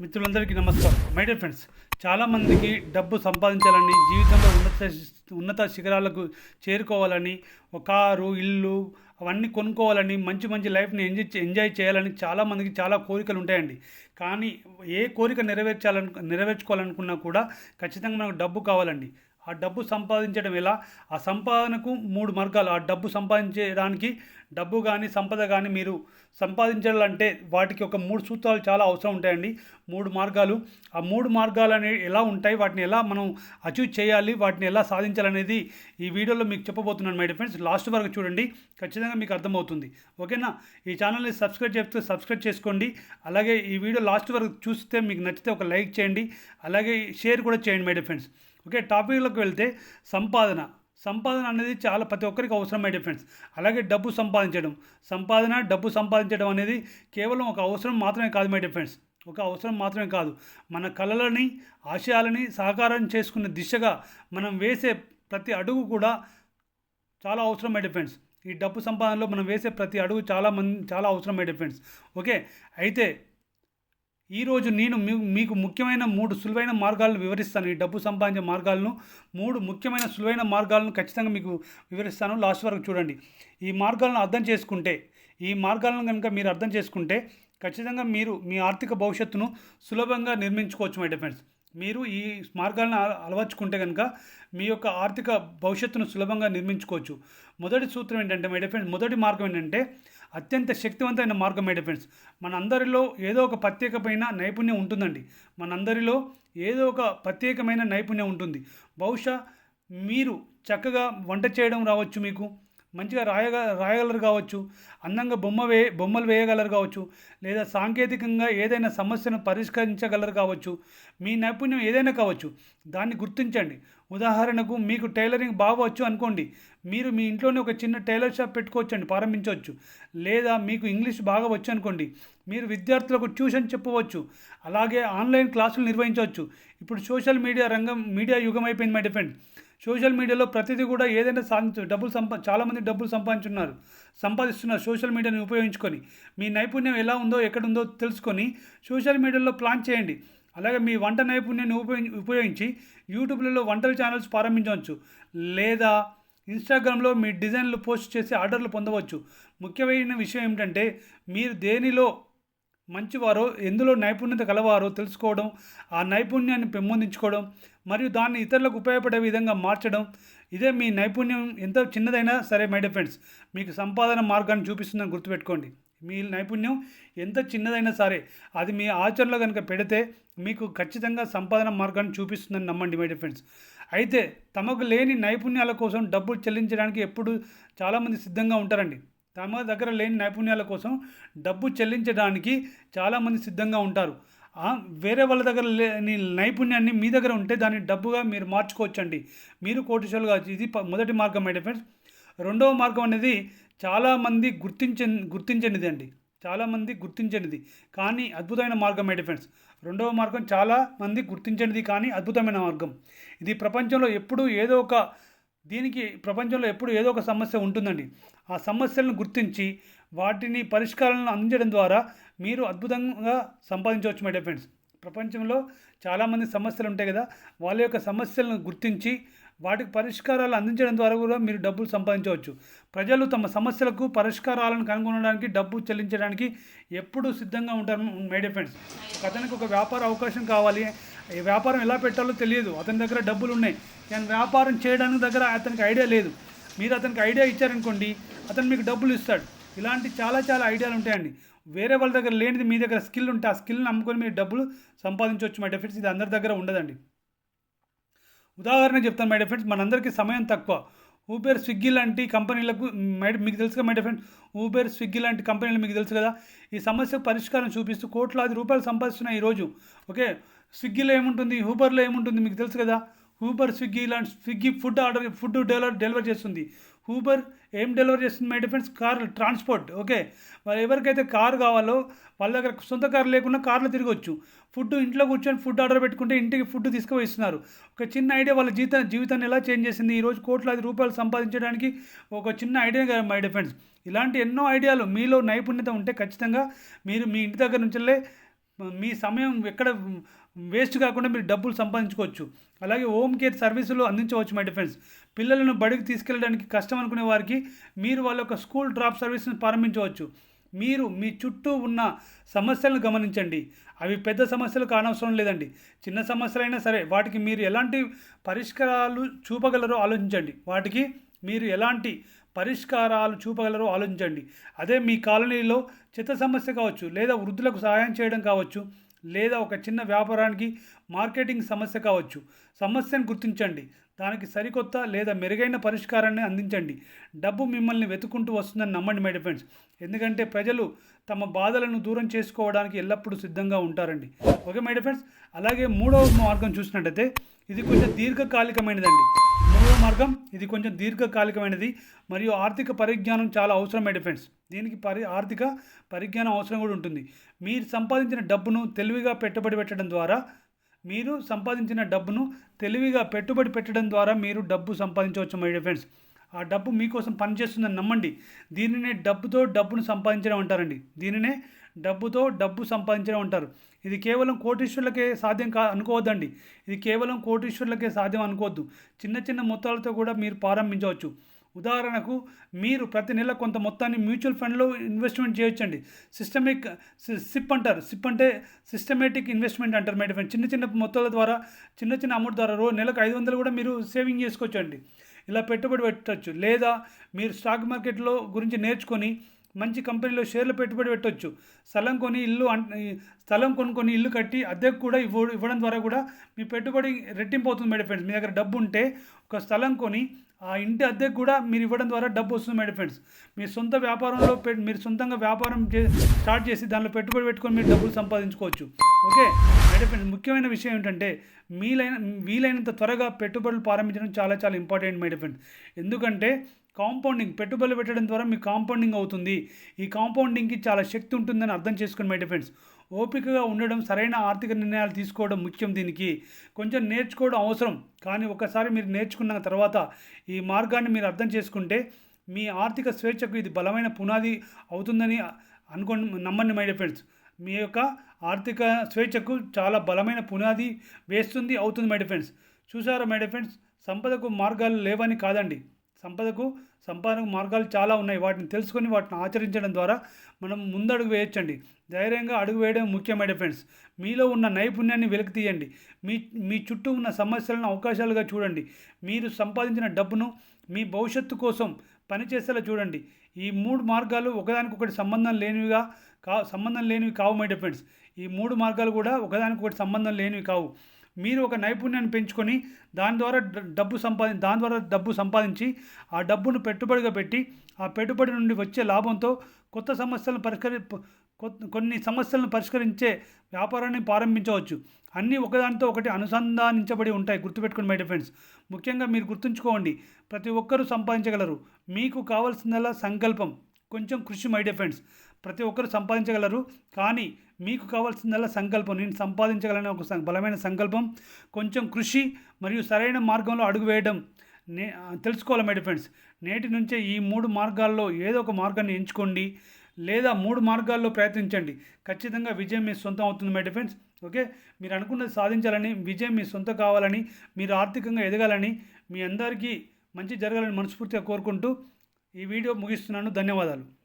మిత్రులందరికీ నమస్కారం. My dear friends చాలామందికి డబ్బు సంపాదించాలని జీవితంలో ఉన్నత ఉన్నత శిఖరాలకు చేరుకోవాలని ఒక కారు ఇల్లు అవన్నీ కొనుక్కోవాలని మంచి మంచి లైఫ్ని ఎంజాయ్ ఎంజాయ్ చేయాలని చాలామందికి చాలా కోరికలు ఉంటాయండి కానీ ఏ కోరిక నెరవేర్చాలను నెరవేర్చుకోవాలనుకున్నా కూడా ఖచ్చితంగా మనకు డబ్బు కావాలండి. ఆ డబ్బు సంపాదించడం ఎలా? ఆ సంపాదనకు మూడు మార్గాలు. ఆ డబ్బు సంపాదించడానికి డబ్బు కానీ సంపద కానీ మీరు సంపాదించాలంటే వాటికి ఒక మూడు సూత్రాలు చాలా అవసరం ఉంటాయండి. మూడు మార్గాలు. ఆ మూడు మార్గాలు అనేవి ఎలా ఉంటాయి? వాటిని ఎలా మనం అచీవ్ చేయాలి? వాటిని ఎలా సాధించాలనేది ఈ వీడియోలో మీకు చెప్పబోతున్నాను మై ఫ్రెండ్స్ లాస్ట్ వరకు చూడండి. ఖచ్చితంగా మీకు అర్థమవుతుంది. ఓకేనా? ఈ ఛానల్ని సబ్స్క్రైబ్ చేస్తే సబ్స్క్రైబ్ చేసుకోండి. అలాగే ఈ వీడియో లాస్ట్ వరకు చూస్తే మీకు నచ్చితే ఒక లైక్ చేయండి. అలాగే షేర్ కూడా చేయండి మై ఫ్రెండ్స్ ఓకే? టాపిక్లోకి వెళ్తే సంపాదన. సంపాదన అనేది చాలా ప్రతి ఒక్కరికి అవసరం ఫ్రెండ్స్ అలాగే డబ్బు సంపాదించడం. సంపాదన డబ్బు సంపాదించడం అనేది కేవలం ఒక అవసరం మాత్రమే కాదు మై ఫ్రెండ్స్ ఒక అవసరం మాత్రమే కాదు. మన కళలని ఆశయాలని సాకారం చేసుకునే దిశగా మనం వేసే ప్రతి అడుగు కూడా చాలా అవసరం మై ఫ్రెండ్స్ ఈ డబ్బు సంపాదనలో మనం వేసే ప్రతి అడుగు చాలా మంది చాలా అవసరం మై ఫ్రెండ్స్ ఓకే? అయితే ఈరోజు నేను మీ- మీకు ముఖ్యమైన మూడు సులువైన మార్గాలను వివరిస్తాను. ఈ డబ్బు సంపాదించే మార్గాలను మూడు ముఖ్యమైన సులువైన మార్గాలను ఖచ్చితంగా మీకు వివరిస్తాను. లాస్ట్ వరకు చూడండి. ఈ మార్గాలను అర్థం చేసుకుంటే ఈ మార్గాలను కనుక మీరు అర్థం చేసుకుంటే ఖచ్చితంగా మీరు మీ ఆర్థిక భవిష్యత్తును సులభంగా నిర్మించుకోవచ్చు మై డిఫెండ్స్ మీరు ఈ మార్గాలను అల- అలవర్చుకుంటే కనుక మీ యొక్క ఆర్థిక భవిష్యత్తును సులభంగా నిర్మించుకోవచ్చు. మొదటి సూత్రం ఏంటంటే మై డిఫెండ్స్ మొదటి మార్గం ఏంటంటే అత్యంత శక్తివంతమైన మార్గం మై ఫ్రెండ్స్ మనందరిలో ఏదో ఒక ప్రత్యేకమైన నైపుణ్యం ఉంటుందండి. మనందరిలో ఏదో ఒక ప్రత్యేకమైన నైపుణ్యం ఉంటుంది. బహుశా మీరు చక్కగా వంట చేయడం రావచ్చు మీకు మంచిగా రాయగ రాయగలరు కావచ్చు అందంగా బొమ్మ వే బొమ్మలు వేయగలరు కావచ్చు లేదా సాంకేతికంగా ఏదైనా సమస్యను పరిష్కరించగలరు కావచ్చు మీ నైపుణ్యం ఏదైనా కావచ్చు దాన్ని గుర్తించండి. ఉదాహరణకు మీకు టైలరింగ్ బాగా వచ్చు అనుకోండి. మీరు మీ ఇంట్లోనే ఒక చిన్న టైలర్ షాప్ పెట్టుకోవచ్చండి ప్రారంభించవచ్చు. లేదా మీకు ఇంగ్లీష్ బాగా వచ్చు అనుకోండి మీరు విద్యార్థులకు ట్యూషన్ చెప్పవచ్చు అలాగే ఆన్లైన్ క్లాసులు నిర్వహించవచ్చు. ఇప్పుడు సోషల్ మీడియా రంగం మీడియా యుగం అయిపోయింది మై డిఫెండ్ సోషల్ మీడియాలో ప్రతిదీ కూడా ఏదైనా సాధించు డబ్బులు సంపా చాలామంది డబ్బులు సంపాదించున్నారు. సంపాదిస్తున్నారు సోషల్ మీడియాని ఉపయోగించుకొని మీ నైపుణ్యం ఎలా ఉందో ఎక్కడుందో తెలుసుకొని సోషల్ మీడియాలో ప్లాన్ చేయండి. అలాగే మీ వంట నైపుణ్యాన్ని ఉపయోగి ఉపయోగించి యూట్యూబ్లలో వంటల ఛానల్స్ ప్రారంభించవచ్చు. లేదా ఇన్స్టాగ్రామ్లో మీ డిజైన్లు పోస్ట్ చేసి ఆర్డర్లు పొందవచ్చు. ముఖ్యమైన విషయం ఏమిటంటే మీరు దేనిలో మంచివారో ఎందులో నైపుణ్యత కలవారో తెలుసుకోవడం ఆ నైపుణ్యాన్ని పెంపొందించుకోవడం మరియు దాన్ని ఇతరులకు ఉపయోగపడే విధంగా మార్చడం ఇదే మీ నైపుణ్యం ఎంత చిన్నదైనా సరే మై డిఫెండ్స్ మీకు సంపాదన మార్గాన్ని చూపిస్తుందని గుర్తుపెట్టుకోండి. మీ నైపుణ్యం ఎంత చిన్నదైనా సరే అది మీ ఆచరణలో కనుక పెడితే మీకు ఖచ్చితంగా సంపాదన మార్గాన్ని చూపిస్తుందని నమ్మండి మై డిఫెండ్స్ అయితే తమకు లేని నైపుణ్యాల కోసం డబ్బులు చెల్లించడానికి ఎప్పుడు చాలామంది సిద్ధంగా ఉంటారండి. తమ దగ్గర లేని నైపుణ్యాల కోసం డబ్బు చెల్లించడానికి చాలామంది సిద్ధంగా ఉంటారు. వేరే వాళ్ళ దగ్గర లేని నైపుణ్యాన్ని మీ దగ్గర ఉంటే దాన్ని డబ్బుగా మీరు మార్చుకోవచ్చండి. మీరు కోటీశ్వరులు కావచ్చు. ఇది మొదటి మార్గం మై ఫ్రెండ్స్. రెండవ మార్గం అనేది చాలామంది గుర్తించ గుర్తించనిది అండి. చాలామంది గుర్తించనిది. కానీ అద్భుతమైన మార్గం మై ఫ్రెండ్స్. రెండవ మార్గం చాలా మంది గుర్తించనిది కానీ అద్భుతమైన మార్గం. ఇది ప్రపంచంలో ఎప్పుడూ ఏదో ఒక దీనికి ప్రపంచంలో ఎప్పుడు ఏదో ఒక సమస్య ఉంటుందండి. ఆ సమస్యలను గుర్తించి వాటిని పరిష్కారాలను అందించడం ద్వారా మీరు అద్భుతంగా సంపాదించవచ్చు మై ఫ్రెండ్స్ ప్రపంచంలో చాలామంది సమస్యలు ఉంటాయి కదా వాళ్ళ యొక్క సమస్యలను గుర్తించి వాటికి పరిష్కారాలు అందించడం ద్వారా కూడా మీరు డబ్బులు సంపాదించవచ్చు. ప్రజలు తమ సమస్యలకు పరిష్కారాలను కనుగొనడానికి డబ్బు చెల్లించడానికి ఎప్పుడూ సిద్ధంగా ఉంటారు మై ఫ్రెండ్స్ అతనికి ఒక వ్యాపార అవకాశం కావాలి. ఈ వ్యాపారం ఎలా పెట్టాలో తెలియదు. అతని దగ్గర డబ్బులు ఉన్నాయి. కానీ వ్యాపారం చేయడానికి దగ్గర అతనికి ఐడియా లేదు. మీరు అతనికి ఐడియా ఇచ్చారనుకోండి అతను మీకు డబ్బులు ఇస్తాడు. ఇలాంటి చాలా చాలా ఐడియాలు ఉంటాయండి. వేరే వాళ్ళ దగ్గర లేనిది మీ దగ్గర స్కిల్ ఉంటే ఆ స్కిల్ని నమ్ముకొని మీరు డబ్బులు సంపాదించవచ్చు మై డెఫిట్స్ ఇది అందరి దగ్గర ఉండదండి. ఉదాహరణ చెప్తాను మై ఫ్రెండ్స్ మనందరికీ సమయం తక్కువ. ఊబర్ స్విగ్గీ లాంటి కంపెనీలకు మై మీకు తెలుసు కదా మై ఫ్రెండ్ ఊబర్ స్విగ్గీ లాంటి కంపెనీలు మీకు తెలుసు కదా? ఈ సమస్యకు పరిష్కారం చూపిస్తూ కోట్లాది రూపాయలు సంపాదిస్తున్నాయి ఈరోజు ఓకే? స్విగ్గీలో ఏముంటుంది? ఊబర్లో ఏముంటుంది? మీకు తెలుసు కదా? ఊబర్ స్విగ్గీ లాంటి Swiggy food order food deliver deliver చేస్తుంది. ఊబర్ ఏం డెలివరీ చేస్తుంది? My defence car transport okay వాళ్ళు ఎవరికైతే కార్ కావాలో వాళ్ళ దగ్గర సొంత కారు లేకుండా కార్లో తిరగవచ్చు ఫుడ్ ఇంట్లో కూర్చొని ఫుడ్ ఆర్డర్ పెట్టుకుంటే ఇంటికి ఫుడ్ తీసుకుపోయిస్తున్నారు. ఒక చిన్న ఐడియా వాళ్ళ జీవిత జీవితాన్ని ఎలా చేంజ్ చేసింది? ఈరోజు కోట్లాది రూపాయలు సంపాదించడానికి ఒక చిన్న ఐడియా కదా మై డిఫెన్స్ ఇలాంటి ఎన్నో ఐడియాలు మీలో నైపుణ్యత ఉంటే ఖచ్చితంగా మీరు మీ ఇంటి దగ్గర నుంచెల్లే మీ సమయం ఎక్కడ వేస్ట్ కాకుండా మీరు డబ్బులు సంపాదించుకోవచ్చు. అలాగే హోమ్ కేర్ సర్వీసులు అందించవచ్చు మై డిఫెండ్స్ పిల్లలను బడికి తీసుకెళ్ళడానికి కష్టం అనుకునే వారికి మీరు వాళ్ళ యొక్క స్కూల్ డ్రాప్ సర్వీస్ని ప్రారంభించవచ్చు. మీరు మీ చుట్టూ ఉన్న సమస్యలను గమనించండి. అవి పెద్ద సమస్యలు కానవసరం లేదండి. చిన్న సమస్యలైనా సరే వాటికి మీరు ఎలాంటి పరిష్కారాలు చూపగలరో ఆలోచించండి. వాటికి మీరు ఎలాంటి పరిష్కారాలు చూపగలరో ఆలోచించండి. అదే మీ కాలనీలో చిత్త సమస్య కావచ్చు లేదా వృద్ధులకు సహాయం చేయడం కావచ్చు. లేదా ఒక చిన్న వ్యాపారానికి మార్కెటింగ్ సమస్య కావచ్చు. సమస్యను గుర్తించండి. దానికి సరికొత్త లేదా మెరుగైన పరిష్కారాన్ని అందించండి. డబ్బు మిమ్మల్ని వెతుకుంటూ వస్తుందని నమ్మండి మై ఫ్రెండ్స్ ఎందుకంటే ప్రజలు తమ బాధలను దూరం చేసుకోవడానికి ఎల్లప్పుడూ సిద్ధంగా ఉంటారండి. ఓకే మై ఫ్రెండ్స్ అలాగే మూడవ మార్గం చూసినట్టయితే ఇది కొంచెం దీర్ఘకాలికమైనదండి. మార్గం. ఇది కొంచెం దీర్ఘకాలికమైనది మరియు ఆర్థిక పరిజ్ఞానం చాలా అవసరమైన ఫ్రెండ్స్ దీనికి పరి ఆర్థిక పరిజ్ఞానం అవసరం కూడా ఉంటుంది. మీరు సంపాదించిన డబ్బును తెలివిగా పెట్టుబడి పెట్టడం ద్వారా మీరు సంపాదించిన డబ్బును తెలివిగా పెట్టుబడి పెట్టడం ద్వారా మీరు డబ్బు సంపాదించవచ్చు మై ఫ్రెండ్స్ ఆ డబ్బు మీకోసం పనిచేస్తుందని నమ్మండి. దీనినే డబ్బుతో డబ్బును సంపాదించడం అంటారండి. దీనినే డబ్బుతో డబ్బు సంపాదించడం అంటారు. ఇది కేవలం కోటీశ్వరులకే సాధ్యం కా అనుకోవద్దండి. ఇది కేవలం కోటీశ్వరులకే సాధ్యం అనుకోవద్దు. చిన్న చిన్న మొత్తాలతో కూడా మీరు ప్రారంభించవచ్చు. ఉదాహరణకు మీరు ప్రతి నెల కొంత మొత్తాన్ని మ్యూచువల్ ఫండ్లో ఇన్వెస్ట్మెంట్ చేయొచ్చండి. సిస్టమిక్ సిప్ అంటారు. సిప్ అంటే సిస్టమేటిక్ ఇన్వెస్ట్మెంట్ అంటారు మేడం. చిన్న చిన్న మొత్తాల ద్వారా చిన్న చిన్న అమౌంట్ ద్వారా రో నెలకు ఐదు వందలు కూడా మీరు సేవింగ్ చేసుకోవచ్చండి. ఇలా పెట్టుబడి పెట్టచ్చు. లేదా మీరు స్టాక్ మార్కెట్లో గురించి నేర్చుకొని మంచి కంపెనీలో షేర్లు పెట్టుబడి పెట్టవచ్చు స్థలం కొని ఇల్లు స్థలం కొనుక్కొని ఇల్లు కట్టి అద్దెకు కూడా ఇవ్వ ఇవ్వడం ద్వారా కూడా మీ పెట్టుబడి రెట్టింపు అవుతుంది మేడం ఫ్రెండ్స్. మీ దగ్గర డబ్బు ఉంటే ఒక స్థలం కొని ఆ ఇంటి అద్దెకు కూడా మీరు ఇవ్వడం ద్వారా డబ్బు వస్తుంది మేడం ఫ్రెండ్స్. మీ సొంత వ్యాపారంలో పె మీరు సొంతంగా వ్యాపారం చే స్టార్ట్ చేసి దానిలో పెట్టుబడి పెట్టుకొని మీరు డబ్బులు సంపాదించుకోవచ్చు. ఓకే? చెప్పిన ముఖ్యమైన విషయం ఏంటంటే మీలైన వీలైనంత త్వరగా పెట్టుబడులు ప్రారంభించడం చాలా చాలా ఇంపార్టెంట్ మై డిఫెండ్ ఎందుకంటే కాంపౌండింగ్ పెట్టుబడులు పెట్టడం ద్వారా మీ కాంపౌండింగ్ అవుతుంది. ఈ కాంపౌండింగ్కి చాలా శక్తి ఉంటుందని అర్థం చేసుకుని మై డిఫెండ్స్ ఓపికగా ఉండడం సరైన ఆర్థిక నిర్ణయాలు తీసుకోవడం ముఖ్యం దీనికి. కొంచెం నేర్చుకోవడం అవసరం. కానీ ఒకసారి మీరు నేర్చుకున్న తర్వాత ఈ మార్గాన్ని మీరు అర్థం చేసుకుంటే మీ ఆర్థిక స్వేచ్ఛకు ఇది బలమైన పునాది అవుతుందని అనుకోండి నమ్మండి మై ఫ్రెండ్స్ మీ యొక్క ఆర్థిక స్వేచ్ఛకు చాలా బలమైన పునాది వేస్తుంది అవుతుంది మై డిఫెండ్స్ చూసారా మై డిఫెండ్స్ సంపదకు మార్గాలు లేవని కాదండి. సంపదకు సంపాదనకు మార్గాలు చాలా ఉన్నాయి. వాటిని తెలుసుకొని వాటిని ఆచరించడం ద్వారా మనం ముందడుగు వేయొచ్చండి. ధైర్యంగా అడుగు వేయడం ముఖ్యమైన ఫ్రెండ్స్. మీలో ఉన్న నైపుణ్యాన్ని వెలికి తీయండి. మీ మీ చుట్టూ ఉన్న సమస్యలను అవకాశాలుగా చూడండి. మీరు సంపాదించిన డబ్బును మీ భవిష్యత్తు కోసం పనిచేసేలా చూడండి. ఈ మూడు మార్గాలు ఒకదానికొకటి సంబంధం లేనివిగా కా సంబంధం లేనివి కావు మై డిఫెండ్స్ ఈ మూడు మార్గాలు కూడా ఒకదానికొకటి సంబంధం లేనివి కావు. మీరు ఒక నైపుణ్యాన్ని పెంచుకొని దాని ద్వారా డబ్బు సంపాది దాని ద్వారా డబ్బు సంపాదించి ఆ డబ్బును పెట్టుబడిగా పెట్టి ఆ పెట్టుబడి నుండి వచ్చే లాభంతో కొత్త సమస్యలను పరిష్కరి కొత్త- కొన్ని సమస్యలను పరిష్కరించే వ్యాపారాన్ని ప్రారంభించవచ్చు. అన్నీ ఒకదానితో ఒకటి అనుసంధానించబడి ఉంటాయి. గుర్తుపెట్టుకుని మై ఫ్రెండ్స్. ముఖ్యంగా మీరు గుర్తుంచుకోండి ప్రతి ఒక్కరూ సంపాదించగలరు. మీకు కావాల్సిందల్లా సంకల్పం. కొంచెం కృషి మై ఫ్రెండ్స్. ప్రతి ఒక్కరు సంపాదించగలరు. కానీ మీకు కావాల్సిందల్లా సంకల్పం. నేను సంపాదించగలనే ఒక సం- బలమైన సంకల్పం. కొంచెం కృషి మరియు సరైన మార్గంలో అడుగు వేయడం నే తెలుసుకోవాలి మై ఫ్రెండ్స్. నేటి నుంచే ఈ మూడు మార్గాల్లో ఏదో ఒక మార్గాన్ని ఎంచుకోండి. లేదా మూడు మార్గాల్లో ప్రయత్నించండి. ఖచ్చితంగా విజయం మీ సొంతం అవుతుంది మై ఫ్రెండ్స్. ఓకే? మీరు అనుకున్నది సాధించాలని విజయం మీ సొంతం కావాలని మీరు ఆర్థికంగా ఎదగాలని మీ అందరికీ మంచి జరగాలని మనస్ఫూర్తిగా కోరుకుంటూ ఈ వీడియో ముగిస్తున్నాను. ధన్యవాదాలు.